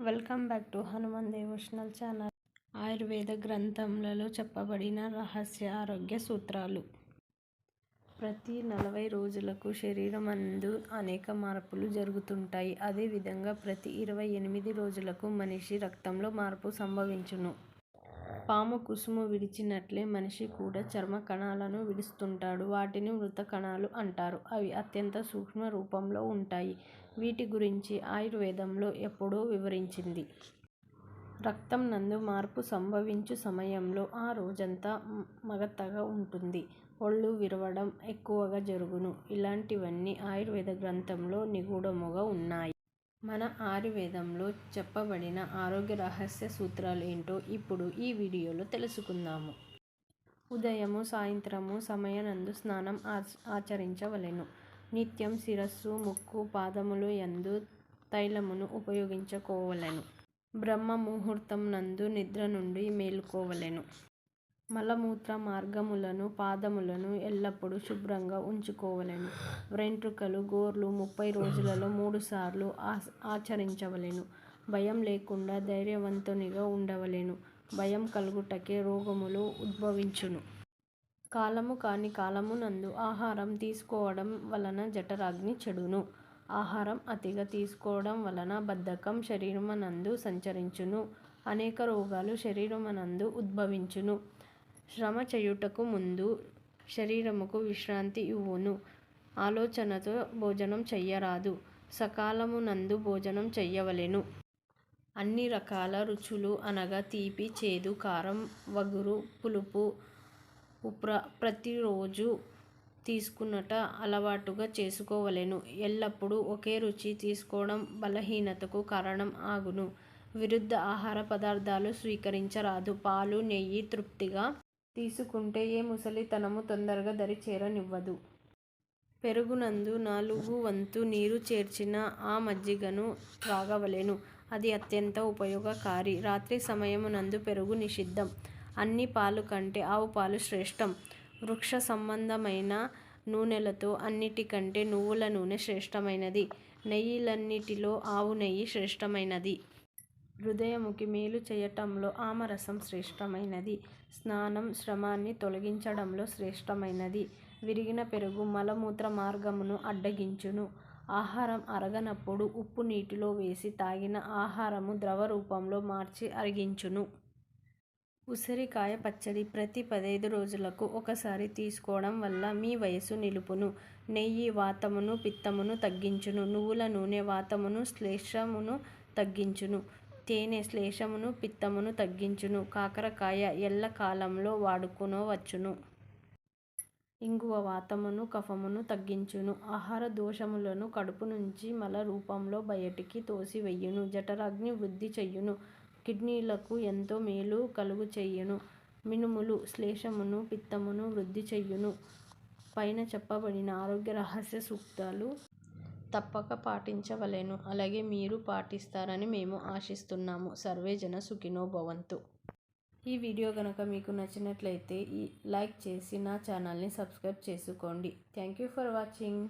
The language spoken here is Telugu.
Welcome back to Hanuman devotional channel. Ayurveda గ్రంథంలలో చెప్పబడిన రహస్య ఆరోగ్య సూత్రాలు. ప్రతి నలభై రోజులకు శరీరం అందు అనేక మార్పులు జరుగుతుంటాయి. అదేవిధంగా ప్రతి ఇరవై ఎనిమిది రోజులకు మనిషి రక్తంలో మార్పు సంభవించును. పాము కుసుము విడిచినట్లే మనిషి కూడా చర్మ కణాలను విడుస్తుంటాడు. వాటిని మృత కణాలు అంటారు. అవి అత్యంత సూక్ష్మ రూపంలో ఉంటాయి. వీటి గురించి ఆయుర్వేదంలో ఎప్పుడో వివరించింది. రక్తం నందు మార్పు సంభవించు సమయంలో ఆ రోజంతా మగతగా ఉంటుంది. ఒళ్ళు విరవడం ఎక్కువగా జరుగును. ఇలాంటివన్నీ ఆయుర్వేద గ్రంథంలో నిగూఢముగా ఉన్నాయి. మన ఆయుర్వేదంలో చెప్పబడిన ఆరోగ్య రహస్య సూత్రాలు ఏంటో ఇప్పుడు ఈ వీడియోలో తెలుసుకుందాము. ఉదయము సాయంత్రము సమయనందు స్నానం ఆచరించవలెను. నిత్యం శిరస్సు ముక్కు పాదములు యందు తైలమును ఉపయోగించుకోవలెను. బ్రహ్మ ముహూర్తం నందు నిద్ర నుండి మేలుకోవలెను. మలమూత్ర మార్గములను పాదములను ఎల్లప్పుడూ శుభ్రంగా ఉంచుకోవలెను. వెంట్రుకలు గోర్లు ముప్పై రోజులలో మూడుసార్లు ఆచరించవలెను. భయం లేకుండా ధైర్యవంతునిగా ఉండవలెను. భయం కలుగుటకే రోగములు ఉద్భవించును. కాలము కాని కాలమునందు ఆహారం తీసుకోవడం వలన జఠరాగ్ని చెడును. ఆహారం అతిగా తీసుకోవడం వలన బద్ధకం శరీరమునందు సంచరించును. అనేక రోగాలు శరీరమునందు ఉద్భవించును. శ్రమ చేయుటకు ముందు శరీరముకు విశ్రాంతి ఇవ్వును. ఆలోచనతో భోజనం చెయ్యరాదు. సకాలమునందు భోజనం చెయ్యవలెను. అన్ని రకాల రుచులు అనగా తీపి చేదు కారం వగురు పులుపు ఉప్ర ప్రతిరోజు తీసుకునుట అలవాటుగా చేసుకోవలెను. ఎల్లప్పుడూ ఒకే రుచి తీసుకోవడం బలహీనతకు కారణం ఆగును. విరుద్ధ ఆహార పదార్థాలు స్వీకరించరాదు. పాలు నెయ్యి తృప్తిగా తీసుకుంటే ఏ ముసలితనము తొందరగా దరి చేరనివ్వదు పెరుగునందు నాలుగు వంతు నీరు చేర్చిన ఆ మజ్జిగను త్రాగవలెను. అది అత్యంత ఉపయోగకారి. రాత్రి సమయమునందు పెరుగు నిషిద్ధం. అన్ని పాలు కంటే ఆవు పాలు శ్రేష్టం. వృక్ష సంబంధమైన నూనెలతో అన్నిటికంటే నువ్వుల నూనె శ్రేష్టమైనది. నెయ్యిలన్నిటిలో ఆవు నెయ్యి శ్రేష్టమైనది. హృదయముకి మేలు చేయటంలో ఆమరసం శ్రేష్టమైనది. స్నానం శ్రమాన్ని తొలగించడంలో శ్రేష్టమైనది. విరిగిన పెరుగు మలమూత్ర మార్గమును అడ్డగించును. ఆహారం అరగనప్పుడు ఉప్పు నీటిలో వేసి తాగిన ఆహారము ద్రవ రూపంలో మార్చి అరిగించును. ఉసిరికాయ పచ్చడి ప్రతి పదైదు రోజులకు ఒకసారి తీసుకోవడం వల్ల మీ వయసు నిలుపును. నెయ్యి వాతమును పిత్తమును తగ్గించును. నువ్వుల నూనె వాతమును శ్లేషమును తగ్గించును. తేనె శ్లేషమును పిత్తమును తగ్గించును. కాకరకాయ ఎల్ల కాలంలో వాడుకొనవచ్చును ఇంగువ వాతమును కఫమును తగ్గించును. ఆహార దోషములను కడుపు నుంచి మల రూపంలో బయటికి తోసివేయును. జఠరాగ్ని వృద్ధి చెయ్యును కిడ్నీలకు ఎంతో మేలు కలుగు చెయ్యును మినుములు శ్లేషమును పిత్తమును వృద్ధి చెయ్యును పైన చెప్పబడిన ఆరోగ్య రహస్య సూక్తాలు తప్పక పాటించవలెను. అలాగే మీరు పాటిస్తారని మేము ఆశిస్తున్నాము. సర్వేజన సుఖినో భవంతు. ఈ వీడియో కనుక మీకు నచ్చినట్లయితే ఈ లైక్ చేసి నా ఛానల్ని సబ్స్క్రైబ్ చేసుకోండి. Thank you for watching.